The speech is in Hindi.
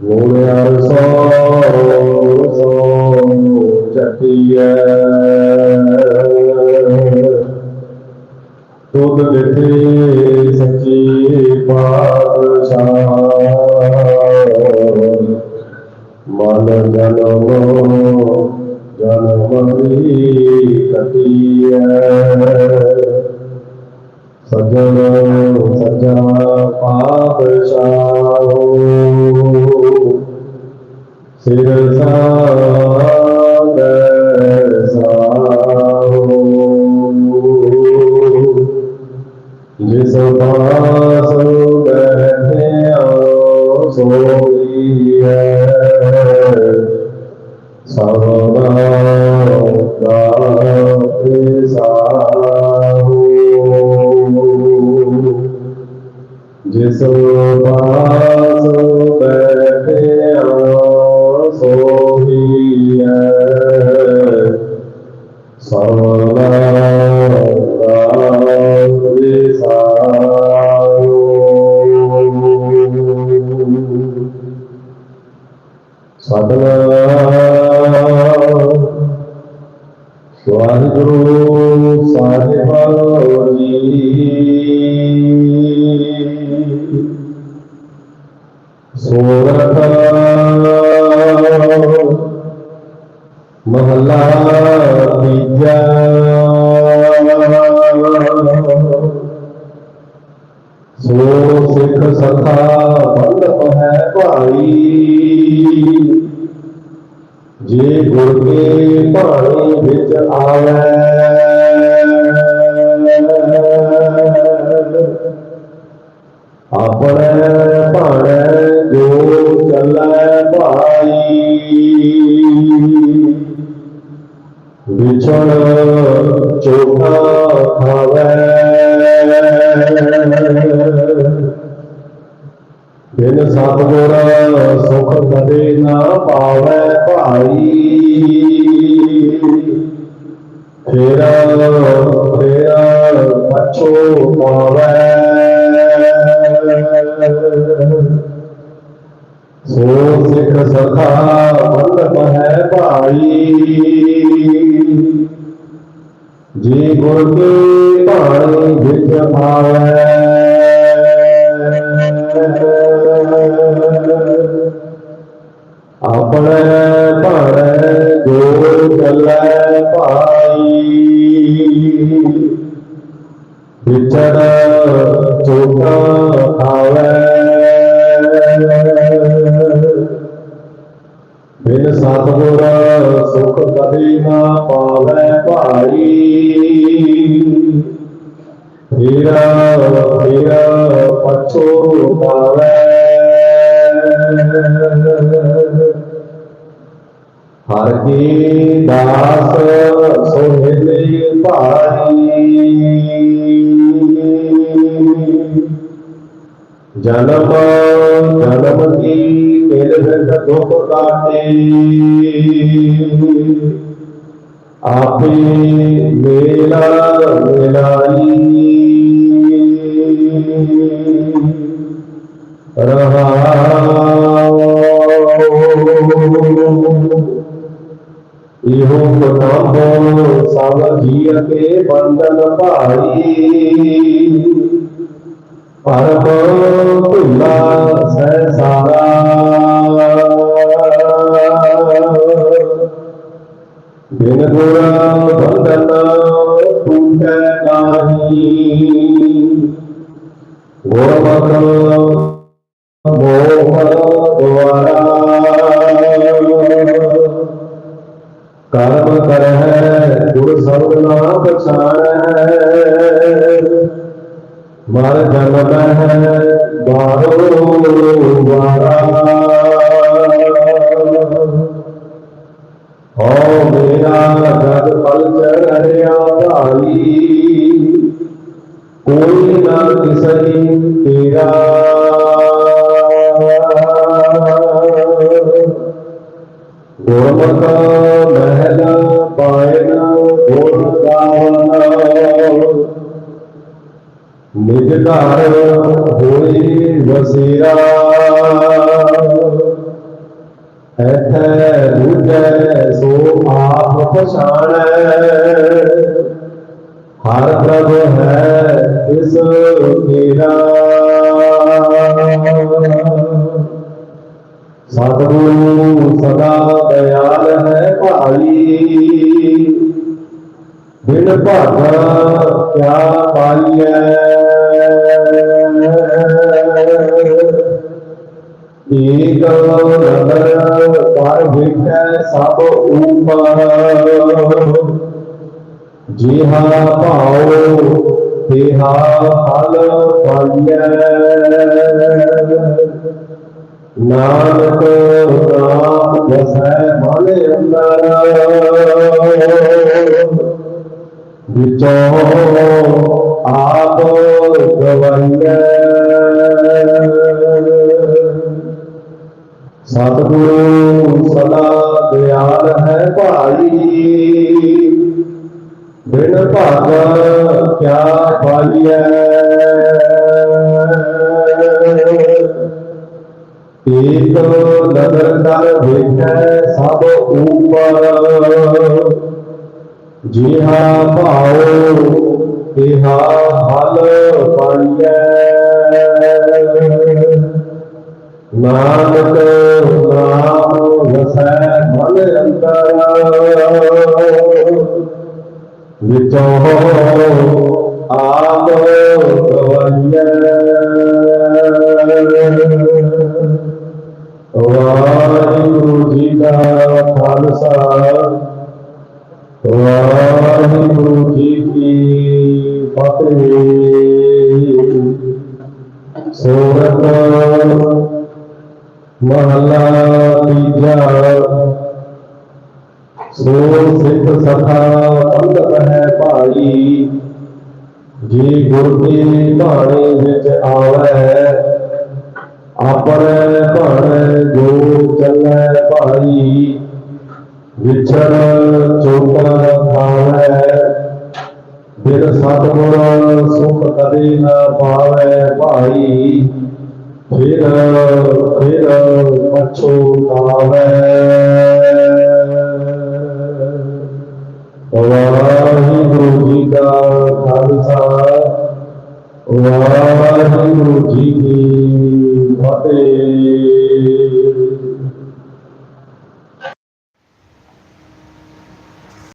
ਮੂਲਿਆਰ ਸੋ ਸੋ ਚਤੀਐ ਤੁਧ ਦਿੱਤੇ ਸੱਚੀ ਪਾਤਸ਼ਾਹ ਮਨ ਜਨਮ சிறுசா ਸਤਨਾਮ ਵਾਹਿਗੁਰੂ ਸਾਹਿਬ ਜੀ ਸੋਰਠ ਮਹਲਾ ਤੀਜਾ ਸੋ ਸਿੱਖ ਸਖਾ ਬੰਦਪ ਹੈ ਭਾਈ। ਜੇ ਗੁਰ ਕੇ ਬਾਣੀ ਵਿੱਚ ਆਵੇ ਆਪਣੇ ਭਾਣੇ ਜੋ ਚੱਲੈ ਭਾਈ ਵਿਛੜ ਚੋਖਾ ਖਾਵੇ ਬਿਨ ਸਤਿਗੁਰ ਸੁਖ ਕਦੇ ਨਾ ਪਾਵੇ ਭਾਈ ਫੇਰਾ ਫੇਰਾ ਪਛੋ ਪਾਵੇ ਸੋ ਸਿੱਖ ਸਖਾ ਬੰਦਪ ਹੈ ਭਾਈ ਜੀ ਗੁਰ ਕੇ ਬਾਣੀ ਵਿੱਚ ਆਵੇ जन्म जन्म की तेरे दुख काटे आपे मेला मेलाई रहा। इहो प्रणाम सावधिय के बंधन पाई ਪਰਪ ਭੁੱਲਾ ਸਹਿ ਸਾਰਾ। ਬਿਨ ਗੁਰ ਬੰਦਨ ਟੂਟੈ ਨਾਹੀ ਗੁਰ ਬਖਸ਼ मर जन्म है बारो बारा ओ मेरा घर पल चढ़िया भाई। कोई ना किसी तेरा। गुणमता ਨਿਜ ਘਰ ਹੋਈ ਵਸੇਰਾ ਐਥੈ ਦੂਜੈ ਸੋ ਆਪ ਪਛਾਣੈ। ਹਰ ਪ੍ਰਭ ਹੈ ਇਸ ਮੇਰਾ। ਸਤਿਗੁਰੂ ਸਦਾ ਦਇਆਲ ਹੈ ਭਾਈ। ਬਿਨ ਭਾਗਾ ਕਿਆ ਪਾਈਐ? नगर पर सब ऊपर जिहा पाओ तेहा फल नानक नाम बसै मन अंदर। बिचौ सतगुरु सदा दयाल है भाई। बिन भागा क्या पाइए एक नज़र कर देखे सब ऊपर। जिहा भाओ, तिहा फल पाइए। नानक राम जी का खालसा वाहिगुरु जी की फतेह सोरत महला सो सिद्ध सखा अंगत है भाई जी गुर बाणी विच आवे आपरे भण जो चले भाई विचर चोपा खावे फिर सतगुर सुख कदे न पावे भाई ਫਿਰ ਫਿਰ ਪਛੋਤਾਵੈ ਵਾਹਿਗੁਰੂ ਜੀ ਕਾ ਖਾਲਸਾ ਵਾਹਿਗੁਰੂ ਜੀ ਕੀ